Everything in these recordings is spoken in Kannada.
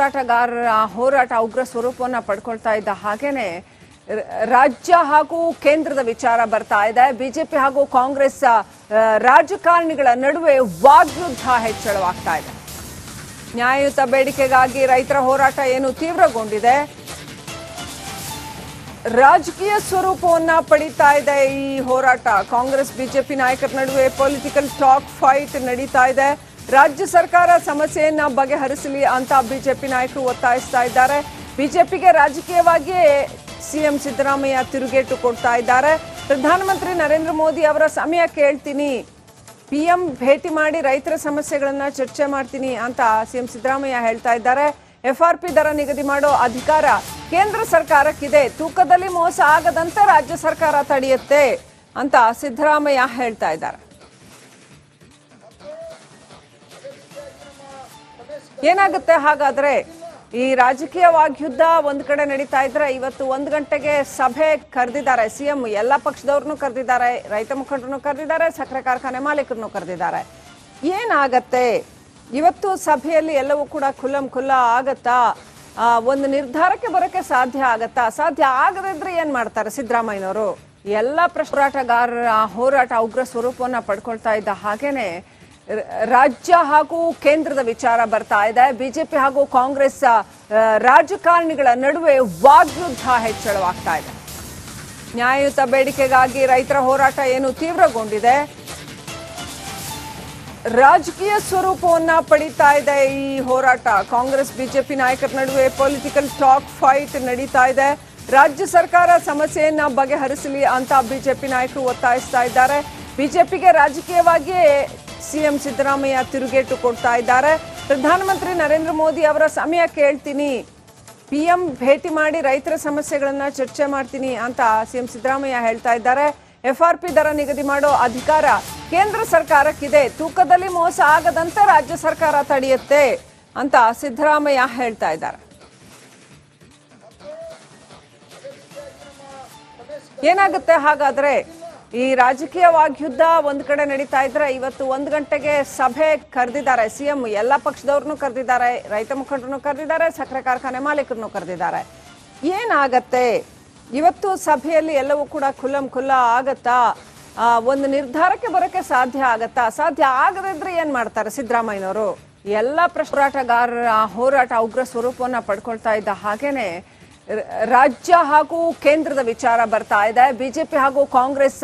ಹೋರಾಟಗಾರರ ಹೋರಾಟ ಉಗ್ರ ಸ್ವರೂಪವನ್ನ ಪಡ್ಕೊಳ್ತಾ ಇದ್ದ ಹಾಗೇನೆ, ರಾಜ್ಯ ಹಾಗೂ ಕೇಂದ್ರದ ವಿಚಾರ ಬರ್ತಾ ಇದೆ. ಬಿಜೆಪಿ ಹಾಗೂ ಕಾಂಗ್ರೆಸ್ ರಾಜಕಾರಣಿಗಳ ನಡುವೆ ವಾಗ್ಯುದ್ಧ ಹೆಚ್ಚಳವಾಗ್ತಾ ಇದೆ. ನ್ಯಾಯಯುತ ಬೇಡಿಕೆಗಾಗಿ ರೈತರ ಹೋರಾಟ ಏನು ತೀವ್ರಗೊಂಡಿದೆ? ರಾಜಕೀಯ ಸ್ವರೂಪವನ್ನ ಪಡೀತಾ ಇದೆ ಈ ಹೋರಾಟ. ಕಾಂಗ್ರೆಸ್, ಬಿಜೆಪಿ ನಾಯಕರ ನಡುವೆ ಪೊಲಿಟಿಕಲ್ ಟಾಕ್ ಫೈಟ್ ನಡೀತಾ ಇದೆ. ರಾಜ್ಯ ಸರ್ಕಾರ ಸಮಸ್ಯೆಯನ್ನ ಬಗೆಹರಿಸಲಿ ಅಂತ ಬಿಜೆಪಿ ನಾಯಕರು ಒತ್ತಾಯಿಸ್ತಾ ಇದ್ದಾರೆ. ಬಿಜೆಪಿಗೆ ರಾಜಕೀಯವಾಗಿಯೇ ಸಿಎಂ ಸಿದ್ದರಾಮಯ್ಯ ತಿರುಗೇಟು ಕೊಡ್ತಾ ಇದ್ದಾರೆ. ಪ್ರಧಾನಮಂತ್ರಿ ನರೇಂದ್ರ ಮೋದಿ ಅವರ ಸಮಯ ಕೇಳ್ತೀನಿ. ಪಿಎಂ ಭೇಟಿ ಮಾಡಿ ರೈತರ ಸಮಸ್ಯೆಗಳನ್ನ ಚರ್ಚೆ ಮಾಡ್ತೀನಿ ಅಂತ ಸಿಎಂ ಸಿದ್ದರಾಮಯ್ಯ ಹೇಳ್ತಾ ಇದ್ದಾರೆ. ಎಫ್ಆರ್ಪಿ ದರ ನಿಗದಿ ಮಾಡೋ ಅಧಿಕಾರ ಕೇಂದ್ರ ಸರ್ಕಾರಕ್ಕಿದೆ. ತೂಕದಲ್ಲಿ ಮೋಸ ಆಗದಂತೆ ರಾಜ್ಯ ಸರ್ಕಾರ ತಡೆಯುತ್ತೆ ಅಂತ ಸಿದ್ದರಾಮಯ್ಯ ಹೇಳ್ತಾ ಇದ್ದಾರೆ. ಏನಾಗುತ್ತೆ? ಹಾಗಾದ್ರೆ ಈ ರಾಜಕೀಯ ವಾಗ್ಯುದ್ಧ ಒಂದ್ ಕಡೆ ನಡೀತಾ ಇದ್ರೆ ಇವತ್ತು ಒಂದ್ ಗಂಟೆಗೆ ಸಭೆ ಕರೆದಿದ್ದಾರೆ. ಸಿಎಂ ಎಲ್ಲ ಪಕ್ಷದವ್ರನ್ನು ಕರೆದಿದ್ದಾರೆ, ರೈತ ಮುಖಂಡರನ್ನು ಕರೆದಿದ್ದಾರೆ, ಸಕ್ಕರೆ ಕಾರ್ಖಾನೆ ಮಾಲೀಕರನ್ನು ಕರೆದಿದ್ದಾರೆ. ಏನಾಗತ್ತೆ? ಇವತ್ತು ಸಭೆಯಲ್ಲಿ ಎಲ್ಲವೂ ಕೂಡ ಖುಲ್ಲಂ ಖುಲ್ಲ ಆಗತ್ತಾ? ಒಂದು ನಿರ್ಧಾರಕ್ಕೆ ಬರೋಕ್ಕೆ ಸಾಧ್ಯ ಆಗತ್ತಾ? ಸಾಧ್ಯ ಆಗದಿದ್ರೆ ಏನ್ ಮಾಡ್ತಾರೆ ಸಿದ್ದರಾಮಯ್ಯನವರು? ಎಲ್ಲ ಪ್ರಶ್ನೆ ಹೋರಾಟ ಉಗ್ರ ಸ್ವರೂಪವನ್ನ ಪಡ್ಕೊಳ್ತಾ ಇದ್ದ ಹಾಗೇನೆ ರಾಜ್ಯ ಹಾಗೂ ಕೇಂದ್ರದ ವಿಚಾರ ಬರ್ತಾ ಇದೆ. ಬಿಜೆಪಿ ಹಾಗೂ ಕಾಂಗ್ರೆಸ್ ರಾಜಕಾರಣಿಗಳ ನಡುವೆ ವಾಗ್ಯುದ್ಧ ಹೆಚ್ಚಳವಾಗ್ತಾ ಇದೆ. ನ್ಯಾಯಯುತ ಬೇಡಿಕೆಗಾಗಿ ರೈತರ ಹೋರಾಟ ಏನು ತೀವ್ರಗೊಂಡಿದೆ? ರಾಜಕೀಯ ಸ್ವರೂಪವನ್ನ ಪಡೀತಾ ಇದೆ ಈ ಹೋರಾಟ. ಕಾಂಗ್ರೆಸ್, ಬಿಜೆಪಿ ನಾಯಕರ ನಡುವೆ ಪೊಲಿಟಿಕಲ್ ಟಾಕ್ ಫೈಟ್ ನಡೀತಾ ಇದೆ. ರಾಜ್ಯ ಸರ್ಕಾರ ಸಮಸ್ಯೆಯನ್ನ ಬಗೆಹರಿಸಲಿ ಅಂತ ಬಿಜೆಪಿ ನಾಯಕರು ಒತ್ತಾಯಿಸ್ತಾ ಇದ್ದಾರೆ. ಬಿಜೆಪಿಗೆ ರಾಜಕೀಯವಾಗಿಯೇ ಸಿಎಂ ಸಿದ್ದರಾಮಯ್ಯ ತಿರುಗೇಟು ಕೊಡ್ತಾ ಇದ್ದಾರೆ. ಪ್ರಧಾನಮಂತ್ರಿ ನರೇಂದ್ರ ಮೋದಿ ಅವರ ಸಮಯ ಕೇಳ್ತೀನಿ. ಪಿಎಂ ಭೇಟಿ ಮಾಡಿ ರೈತರ ಸಮಸ್ಯೆಗಳನ್ನು ಚರ್ಚೆ ಮಾಡ್ತೀನಿ ಅಂತ ಸಿಎಂ ಸಿದ್ದರಾಮಯ್ಯ ಹೇಳ್ತಾ ಇದ್ದಾರೆ. ಎಫ್ ಆರ್ ಪಿ ದರ ನಿಗದಿ ಮಾಡೋ ಅಧಿಕಾರ ಕೇಂದ್ರ ಸರ್ಕಾರಕ್ಕಿದೆ. ತೂಕದಲ್ಲಿ ಮೋಸ ಆಗದಂತೆ ರಾಜ್ಯ ಸರ್ಕಾರ ತಡೆಯುತ್ತೆ ಅಂತ ಸಿದ್ದರಾಮಯ್ಯ ಹೇಳ್ತಾ ಇದ್ದಾರೆ. ಏನಾಗುತ್ತೆ ಹಾಗಾದ್ರೆ ಈ ರಾಜಕೀಯ ವಾಗ್ಯುದ್ಧ ಒಂದ್ ಕಡೆ ನಡೀತಾ ಇದ್ರೆ ಇವತ್ತು ಒಂದ್ ಗಂಟೆಗೆ ಸಭೆ ಕರೆದಿದ್ದಾರೆ. ಸಿಎಂ ಎಲ್ಲ ಪಕ್ಷದವ್ರನ್ನು ಕರೆದಿದ್ದಾರೆ, ರೈತ ಮುಖಂಡರನ್ನು ಕರೆದಿದ್ದಾರೆ, ಸಕ್ಕರೆ ಕಾರ್ಖಾನೆ ಮಾಲೀಕರನ್ನು ಕರೆದಿದ್ದಾರೆ. ಏನಾಗತ್ತೆ? ಇವತ್ತು ಸಭೆಯಲ್ಲಿ ಎಲ್ಲವೂ ಕೂಡ ಖುಲ್ಲಂ ಖುಲ್ಲ ಆಗತ್ತಾ? ಒಂದು ನಿರ್ಧಾರಕ್ಕೆ ಬರೋಕೆ ಸಾಧ್ಯ ಆಗತ್ತಾ? ಸಾಧ್ಯ ಆಗದಿದ್ರೆ ಏನ್ ಮಾಡ್ತಾರೆ ಸಿದ್ದರಾಮಯ್ಯನವರು? ಎಲ್ಲ ಪ್ರಶ್ನೆ ಹೋರಾಟಗಾರರ ಹೋರಾಟ ಉಗ್ರ ಸ್ವರೂಪವನ್ನ ಪಡ್ಕೊಳ್ತಾ ಇದ್ದ ಹಾಗೇನೆ ರಾಜ್ಯ ಹಾಗೂ ಕೇಂದ್ರದ ವಿಚಾರ ಬರ್ತಾ ಇದೆ. ಬಿಜೆಪಿ ಹಾಗೂ ಕಾಂಗ್ರೆಸ್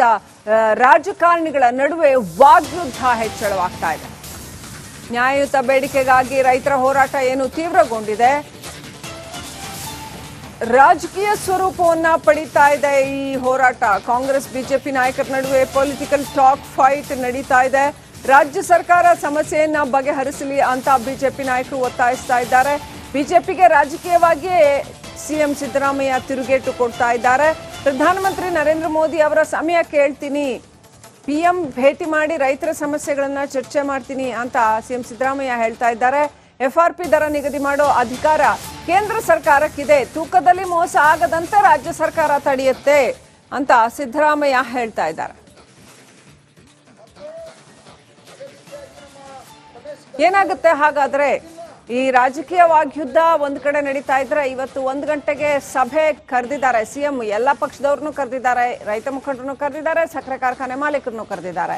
ರಾಜಕಾರಣಿಗಳ ನಡುವೆ ವಾಗ್ಯುದ್ಧ ಹೆಚ್ಚಳವಾಗ್ತಾ ಇದೆ. ನ್ಯಾಯಯುತ ಬೇಡಿಕೆಗಾಗಿ ರೈತರ ಹೋರಾಟ ಏನು ತೀವ್ರಗೊಂಡಿದೆ? ರಾಜಕೀಯ ಸ್ವರೂಪವನ್ನ ಪಡೀತಾ ಇದೆ ಈ ಹೋರಾಟ. ಕಾಂಗ್ರೆಸ್, ಬಿಜೆಪಿ ನಾಯಕರ ನಡುವೆ ಪೊಲಿಟಿಕಲ್ ಟಾಕ್ ಫೈಟ್ ನಡೀತಾ ಇದೆ. ರಾಜ್ಯ ಸರ್ಕಾರ ಸಮಸ್ಯೆಯನ್ನ ಬಗೆಹರಿಸಲಿ ಅಂತ ಬಿಜೆಪಿ ನಾಯಕರು ಒತ್ತಾಯಿಸ್ತಾ ಇದ್ದಾರೆ. ಬಿಜೆಪಿಗೆ ರಾಜಕೀಯವಾಗಿಯೇ ಸಿಎಂ ಸಿದ್ದರಾಮಯ್ಯ ತಿರುಗೇಟು ಕೊಡ್ತಾ ಇದ್ದಾರೆ. ಪ್ರಧಾನಮಂತ್ರಿ ನರೇಂದ್ರ ಮೋದಿ ಅವರ ಸಮಯ ಕೇಳ್ತೀನಿ. ಪಿಎಂ ಭೇಟಿ ಮಾಡಿ ರೈತರ ಸಮಸ್ಯೆಗಳನ್ನು ಚರ್ಚೆ ಮಾಡ್ತೀನಿ ಅಂತ ಸಿಎಂ ಸಿದ್ದರಾಮಯ್ಯ ಹೇಳ್ತಾ ಇದ್ದಾರೆ. ಎಫ್ ಆರ್ ಪಿ ದರ ನಿಗದಿ ಮಾಡೋ ಅಧಿಕಾರ ಕೇಂದ್ರ ಸರ್ಕಾರಕ್ಕಿದೆ. ತೂಕದಲ್ಲಿ ಮೋಸ ಆಗದಂತೆ ರಾಜ್ಯ ಸರ್ಕಾರ ತಡೆಯುತ್ತೆ ಅಂತ ಸಿದ್ದರಾಮಯ್ಯ ಹೇಳ್ತಾ ಇದ್ದಾರೆ. ಏನಾಗುತ್ತೆ ಹಾಗಾದ್ರೆ ಈ ರಾಜಕೀಯ ವಾಗ್ಯುದ್ಧ ಒಂದ್ ಕಡೆ ನಡೀತಾ ಇದ್ರೆ ಇವತ್ತು ಒಂದ್ ಗಂಟೆಗೆ ಸಭೆ ಕರೆದಿದ್ದಾರೆ. ಸಿಎಂ ಎಲ್ಲ ಪಕ್ಷದವ್ರನ್ನು ಕರೆದಿದ್ದಾರೆ, ರೈತ ಮುಖಂಡರನ್ನು ಕರೆದಿದ್ದಾರೆ, ಸಕ್ಕರೆ ಕಾರ್ಖಾನೆ ಮಾಲೀಕರನ್ನು ಕರೆದಿದ್ದಾರೆ.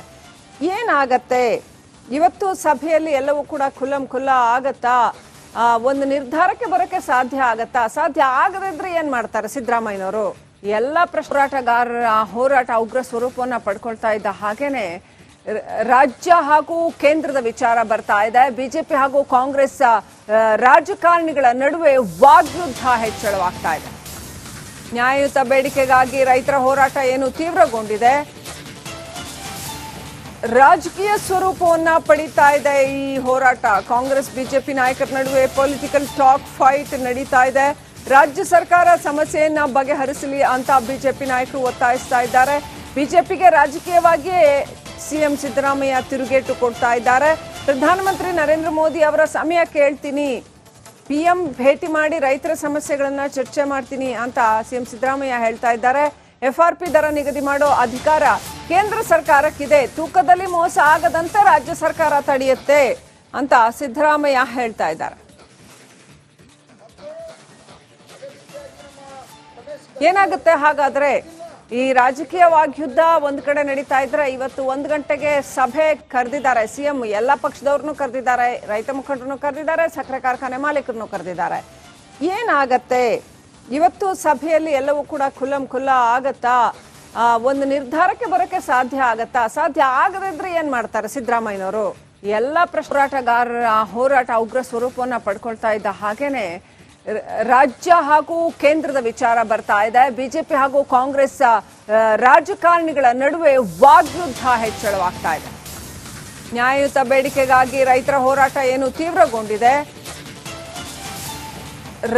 ಏನಾಗತ್ತೆ? ಇವತ್ತು ಸಭೆಯಲ್ಲಿ ಎಲ್ಲವೂ ಕೂಡ ಖುಲ್ಲಂ ಖುಲ್ಲ ಆಗತ್ತಾ? ಒಂದು ನಿರ್ಧಾರಕ್ಕೆ ಬರೋಕೆ ಸಾಧ್ಯ ಆಗತ್ತಾ? ಸಾಧ್ಯ ಆಗದಿದ್ರೆ ಏನ್ ಮಾಡ್ತಾರೆ ಸಿದ್ದರಾಮಯ್ಯನವರು? ಎಲ್ಲ ಪ್ರಶ್ನೆ ಹೋರಾಟಗಾರರ ಹೋರಾಟ ಉಗ್ರ ಸ್ವರೂಪವನ್ನ ಪಡ್ಕೊಳ್ತಾ ಇದ್ದ ಹಾಗೇನೆ ರಾಜ್ಯ ಹಾಗೂ ಕೇಂದ್ರದ ವಿಚಾರ ಬರ್ತಾ ಇದೆ. ಬಿಜೆಪಿ ಹಾಗೂ ಕಾಂಗ್ರೆಸ್ ರಾಜಕಾರಣಿಗಳ ನಡುವೆ ವಾಗ್ಯುದ್ಧ ಹೆಚ್ಚಳವಾಗ್ತಾ ಇದೆ. ನ್ಯಾಯಯುತ ಬೇಡಿಕೆಗಾಗಿ ರೈತರ ಹೋರಾಟ ಏನು ತೀವ್ರಗೊಂಡಿದೆ? ರಾಜಕೀಯ ಸ್ವರೂಪವನ್ನ ಪಡೀತಾ ಇದೆ ಈ ಹೋರಾಟ. ಕಾಂಗ್ರೆಸ್, ಬಿಜೆಪಿ ನಾಯಕರ ನಡುವೆ ಪೊಲಿಟಿಕಲ್ ಟಾಕ್ ಫೈಟ್ ನಡೀತಾ ಇದೆ. ರಾಜ್ಯ ಸರ್ಕಾರ ಸಮಸ್ಯೆಯನ್ನ ಬಗೆಹರಿಸಲಿ ಅಂತ ಬಿಜೆಪಿ ನಾಯಕರು ಒತ್ತಾಯಿಸ್ತಾ ಇದ್ದಾರೆ. ಬಿಜೆಪಿಗೆ ರಾಜಕೀಯವಾಗಿಯೇ ಸಿಎಂ ಸಿದ್ದರಾಮಯ್ಯ ತಿರುಗೇಟು ಕೊಡ್ತಾ ಇದ್ದಾರೆ. ಪ್ರಧಾನಮಂತ್ರಿ ನರೇಂದ್ರ ಮೋದಿ ಅವರ ಸಮಯ ಕೇಳ್ತೀನಿ. ಪಿ ಎಂ ಭೇಟಿ ಮಾಡಿ ರೈತರ ಸಮಸ್ಯೆಗಳನ್ನು ಚರ್ಚೆ ಮಾಡ್ತೀನಿ ಅಂತ ಸಿಎಂ ಸಿದ್ದರಾಮಯ್ಯ ಹೇಳ್ತಾ ಇದ್ದಾರೆ. ಎಫ್ ಆರ್ ಪಿ ದರ ನಿಗದಿ ಮಾಡೋ ಅಧಿಕಾರ ಕೇಂದ್ರ ಸರ್ಕಾರಕ್ಕಿದೆ. ತೂಕದಲ್ಲಿ ಮೋಸ ಆಗದಂತೆ ರಾಜ್ಯ ಸರ್ಕಾರ ತಡೆಯುತ್ತೆ ಅಂತ ಸಿದ್ದರಾಮಯ್ಯ ಹೇಳ್ತಾ ಇದ್ದಾರೆ. ಏನಾಗುತ್ತೆ ಹಾಗಾದ್ರೆ ಈ ರಾಜಕೀಯ ವಾಗ್ಯುದ್ಧ ಒಂದ್ ಕಡೆ ನಡೀತಾ ಇದ್ರೆ ಇವತ್ತು ಒಂದ್ ಗಂಟೆಗೆ ಸಭೆ ಕರೆದಿದ್ದಾರೆ. ಸಿಎಂ ಎಲ್ಲ ಪಕ್ಷದವ್ರನ್ನು ಕರೆದಿದ್ದಾರೆ, ರೈತ ಮುಖಂಡರನ್ನು ಕರೆದಿದ್ದಾರೆ, ಸಕ್ಕರೆ ಕಾರ್ಖಾನೆ ಮಾಲೀಕರನ್ನು ಕರೆದಿದ್ದಾರೆ. ಏನಾಗತ್ತೆ? ಇವತ್ತು ಸಭೆಯಲ್ಲಿ ಎಲ್ಲವೂ ಕೂಡ ಖುಲ್ಲಂ ಖುಲ್ಲ ಆಗತ್ತಾ? ಒಂದು ನಿರ್ಧಾರಕ್ಕೆ ಬರೋಕೆ ಸಾಧ್ಯ ಆಗತ್ತಾ? ಸಾಧ್ಯ ಆಗದಿದ್ರೆ ಏನ್ ಮಾಡ್ತಾರೆ ಸಿದ್ದರಾಮಯ್ಯನವರು? ಎಲ್ಲ ಪ್ರಶ್ನೆ ಹೋರಾಟಗಾರರ ಹೋರಾಟ ಉಗ್ರ ಸ್ವರೂಪವನ್ನ ಪಡ್ಕೊಳ್ತಾ ಇದ್ದ ಹಾಗೇನೆ ರಾಜ್ಯ ಹಾಗೂ ಕೇಂದ್ರದ ವಿಚಾರ ಬರ್ತಾ ಇದೆ. ಬಿಜೆಪಿ ಹಾಗೂ ಕಾಂಗ್ರೆಸ್ ರಾಜಕಾರಣಿಗಳ ನಡುವೆ ವಾಗ್ಯುದ್ಧ ಹೆಚ್ಚಳವಾಗ್ತಾ ಇದೆ. ನ್ಯಾಯಯುತ ಬೇಡಿಕೆಗಾಗಿ ರೈತರ ಹೋರಾಟ ಏನು ತೀವ್ರಗೊಂಡಿದೆ?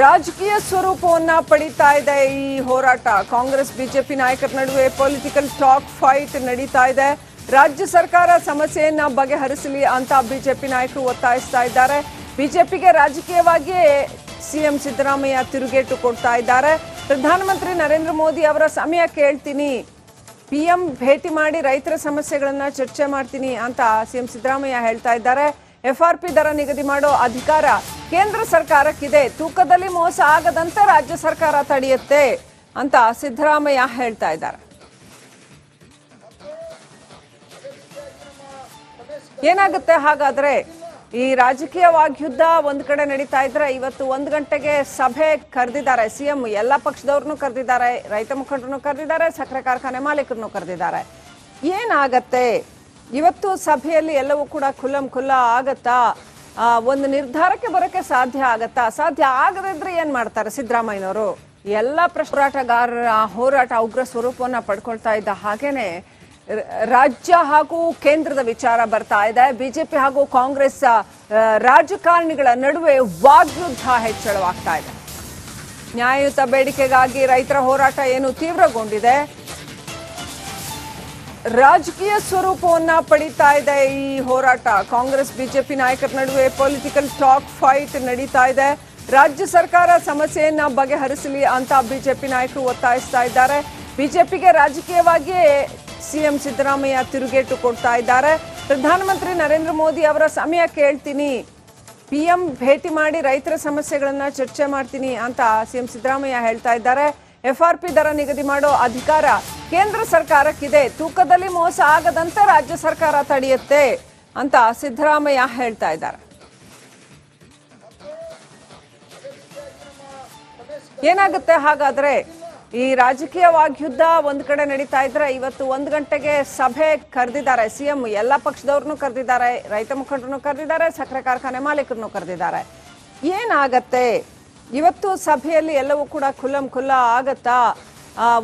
ರಾಜಕೀಯ ಸ್ವರೂಪವನ್ನ ಪಡೀತಾ ಇದೆ ಈ ಹೋರಾಟ. ಕಾಂಗ್ರೆಸ್, ಬಿಜೆಪಿ ನಾಯಕರ ನಡುವೆ ಪೊಲಿಟಿಕಲ್ ಟಾಕ್ ಫೈಟ್ ನಡೀತಾ ಇದೆ. ರಾಜ್ಯ ಸರ್ಕಾರ ಸಮಸ್ಯೆಯನ್ನ ಬಗೆಹರಿಸಲಿ ಅಂತ ಬಿಜೆಪಿ ನಾಯಕರು ಒತ್ತಾಯಿಸ್ತಾ ಇದ್ದಾರೆ. ಬಿಜೆಪಿಗೆ ರಾಜಕೀಯವಾಗಿಯೇ ಸಿಎಂ ಸಿದ್ದರಾಮಯ್ಯ ತಿರುಗೇಟು ಕೊಡ್ತಾ ಇದ್ದಾರೆ. ಪ್ರಧಾನಮಂತ್ರಿ ನರೇಂದ್ರ ಮೋದಿ ಅವರ ಸಮಯ ಕೇಳ್ತೀನಿ. ಪಿಎಂ ಭೇಟಿ ಮಾಡಿ ರೈತರ ಸಮಸ್ಯೆಗಳನ್ನು ಚರ್ಚೆ ಮಾಡ್ತೀನಿ ಅಂತ ಸಿಎಂ ಸಿದ್ದರಾಮಯ್ಯ ಹೇಳ್ತಾ ಇದ್ದಾರೆ. ಎಫ್ ಆರ್ ಪಿ ದರ ನಿಗದಿ ಮಾಡೋ ಅಧಿಕಾರ ಕೇಂದ್ರ ಸರ್ಕಾರಕ್ಕಿದೆ. ತೂಕದಲ್ಲಿ ಮೋಸ ಆಗದಂತೆ ರಾಜ್ಯ ಸರ್ಕಾರ ತಡೆಯುತ್ತೆ ಅಂತ ಸಿದ್ದರಾಮಯ್ಯ ಹೇಳ್ತಾ ಇದ್ದಾರೆ. ಏನಾಗುತ್ತೆ ಹಾಗಾದ್ರೆ ಈ ರಾಜಕೀಯ ವಾಗ್ಯುದ್ಧ ಒಂದ್ ಕಡೆ ನಡೀತಾ ಇದ್ರೆ ಇವತ್ತು ಒಂದ್ ಗಂಟೆಗೆ ಸಭೆ ಕರೆದಿದ್ದಾರೆ. ಸಿಎಂ ಎಲ್ಲ ಪಕ್ಷದವ್ರನ್ನು ಕರೆದಿದ್ದಾರೆ, ರೈತ ಮುಖಂಡರನ್ನು ಕರೆದಿದ್ದಾರೆ, ಸಕ್ಕರೆ ಕಾರ್ಖಾನೆ ಮಾಲೀಕರನ್ನು ಕರೆದಿದ್ದಾರೆ. ಏನಾಗತ್ತೆ? ಇವತ್ತು ಸಭೆಯಲ್ಲಿ ಎಲ್ಲವೂ ಕೂಡ ಖುಲ್ಲಂ ಖುಲ್ಲ ಆಗತ್ತಾ? ಒಂದು ನಿರ್ಧಾರಕ್ಕೆ ಬರೋಕೆ ಸಾಧ್ಯ ಆಗತ್ತಾ? ಸಾಧ್ಯ ಆಗದಿದ್ರೆ ಏನ್ ಮಾಡ್ತಾರೆ ಸಿದ್ದರಾಮಯ್ಯನವರು? ಎಲ್ಲ ಪ್ರಶ್ನೆ ಹೋರಾಟಗಾರರ ಹೋರಾಟ ಉಗ್ರ ಸ್ವರೂಪವನ್ನ ಪಡ್ಕೊಳ್ತಾ ಇದ್ದ ಹಾಗೇನೆ ರಾಜ್ಯ ಹಾಗೂ ಕೇಂದ್ರದ ವಿಚಾರ ಬರ್ತಾ ಇದೆ. ಬಿಜೆಪಿ ಹಾಗೂ ಕಾಂಗ್ರೆಸ್ ರಾಜಕಾರಣಿಗಳ ನಡುವೆ ವಾಗ್ಯುದ್ಧ ಹೆಚ್ಚಳವಾಗ್ತಾ ಇದೆ. ನ್ಯಾಯಯುತ ಬೇಡಿಕೆಗಾಗಿ ರೈತರ ಹೋರಾಟ ಏನು ತೀವ್ರಗೊಂಡಿದೆ? ರಾಜಕೀಯ ಸ್ವರೂಪವನ್ನ ಪಡೀತಾ ಇದೆ ಈ ಹೋರಾಟ. ಕಾಂಗ್ರೆಸ್, ಬಿಜೆಪಿ ನಾಯಕರ ನಡುವೆ ಪೊಲಿಟಿಕಲ್ ಟಾಕ್ ಫೈಟ್ ನಡೀತಾ ಇದೆ. ರಾಜ್ಯ ಸರ್ಕಾರ ಸಮಸ್ಯೆಯನ್ನ ಬಗೆಹರಿಸಲಿ ಅಂತ ಬಿಜೆಪಿ ನಾಯಕರು ಒತ್ತಾಯಿಸ್ತಾ ಇದ್ದಾರೆ. ಬಿಜೆಪಿಗೆ ರಾಜಕೀಯವಾಗಿಯೇ ಸಿಎಂ ಸಿದ್ದರಾಮಯ್ಯ ತಿರುಗೇಟು ಕೊಡ್ತಾ ಇದ್ದಾರೆ. ಪ್ರಧಾನಮಂತ್ರಿ ನರೇಂದ್ರ ಮೋದಿ ಅವರ ಸಮಯ ಕೇಳ್ತೀನಿ. ಪಿಎಂ ಭೇಟಿ ಮಾಡಿ ರೈತರ ಸಮಸ್ಯೆಗಳನ್ನು ಚರ್ಚೆ ಮಾಡ್ತೀನಿ ಅಂತ ಸಿಎಂ ಸಿದ್ದರಾಮಯ್ಯ ಹೇಳ್ತಾ ಇದ್ದಾರೆ. ಎಫ್ ಆರ್ ಪಿ ದರ ನಿಗದಿ ಮಾಡೋ ಅಧಿಕಾರ ಕೇಂದ್ರ ಸರ್ಕಾರಕ್ಕಿದೆ. ತೂಕದಲ್ಲಿ ಮೋಸ ಆಗದಂತೆ ರಾಜ್ಯ ಸರ್ಕಾರ ತಡೆಯುತ್ತೆ ಅಂತ ಸಿದ್ದರಾಮಯ್ಯ ಹೇಳ್ತಾ ಇದ್ದಾರೆ. ಏನಾಗುತ್ತೆ ಹಾಗಾದ್ರೆ ಈ ರಾಜಕೀಯ ವಾಗ್ಯುದ್ಧ ಒಂದ್ ಕಡೆ ನಡೀತಾ ಇದ್ರೆ ಇವತ್ತು ಒಂದ್ ಗಂಟೆಗೆ ಸಭೆ ಕರೆದಿದ್ದಾರೆ. ಸಿಎಂ ಎಲ್ಲ ಪಕ್ಷದವ್ರನ್ನು ಕರೆದಿದ್ದಾರೆ, ರೈತ ಮುಖಂಡರನ್ನು ಕರೆದಿದ್ದಾರೆ, ಸಕ್ಕರೆ ಕಾರ್ಖಾನೆ ಮಾಲೀಕರನ್ನು ಕರೆದಿದ್ದಾರೆ. ಏನಾಗತ್ತೆ? ಇವತ್ತು ಸಭೆಯಲ್ಲಿ ಎಲ್ಲವೂ ಕೂಡ ಖುಲ್ಲಂ ಖುಲ್ಲ ಆಗತ್ತಾ?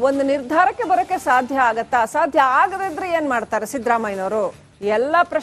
ಒಂದು ನಿರ್ಧಾರಕ್ಕೆ ಬರೋಕೆ ಸಾಧ್ಯ ಆಗತ್ತಾ? ಸಾಧ್ಯ ಆಗದಿದ್ರೆ ಏನ್ ಮಾಡ್ತಾರೆ ಸಿದ್ದರಾಮಯ್ಯನವರು? ಎಲ್ಲ ಪ್ರಶ್ನೆ